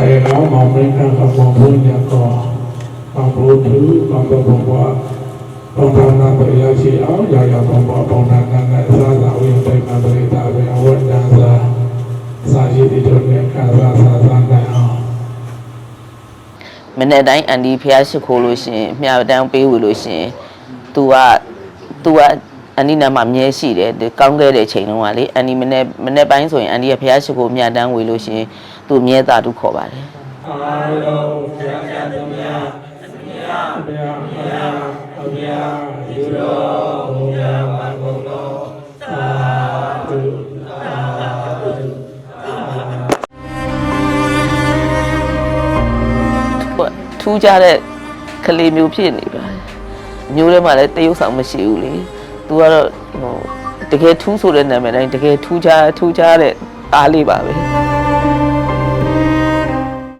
အဲတော့မောင်မင်းကဘုံဘုံရကောဘုံဘုံသူဘုံဘုံဘွားဘုံဘာနာပရိယရှိအောင်ရာရာဘုံဘွားဘုံနာနာနဲ့သာသာဝိပိမပရိတာပဲအဝတ်တန်သာစာရှိတိတို့နဲ့ကာသာသာသာနိုင်အောင်မနေ့တိုင်းအန်ဒီဖျားရှိခိုးလို့ရှင်မြတ်တန်းပေးဝေလို့ရှင် तू က तू က အန်ဒီနာမှာမြဲရှိတယ်ဒီကောင်းခဲ့တဲ့ချိန်တုန်းကလေအန်ဒီမနေ့မနေ့ပိုင်းဆိုရင်အန်ဒီကဖျားရှိခိုးမြတ်တန်းဝေလို့ရှရင် तू မြဲတာတူခေါ်ပါတယ်အားလုံးဆရာဆရာသမီးများဘုရားဘုရားဘုရားဘုရားယူတော်ဘုရားဘာကုန်တော်သာဓုသာဓုဟုတ်ထူးခြားတဲ့ကလေးမျိုးဖြစ်နေပါမျိုးထဲမှာလည်းတရုပ်ဆောင်မရှိဘူးလေ သူကတော့ဟိုတကယ်ထူးဆိုတဲ့နာမည်တိုင်းတကယ်ထူးခြားထူးခြားတဲ့အားလေးပါပဲ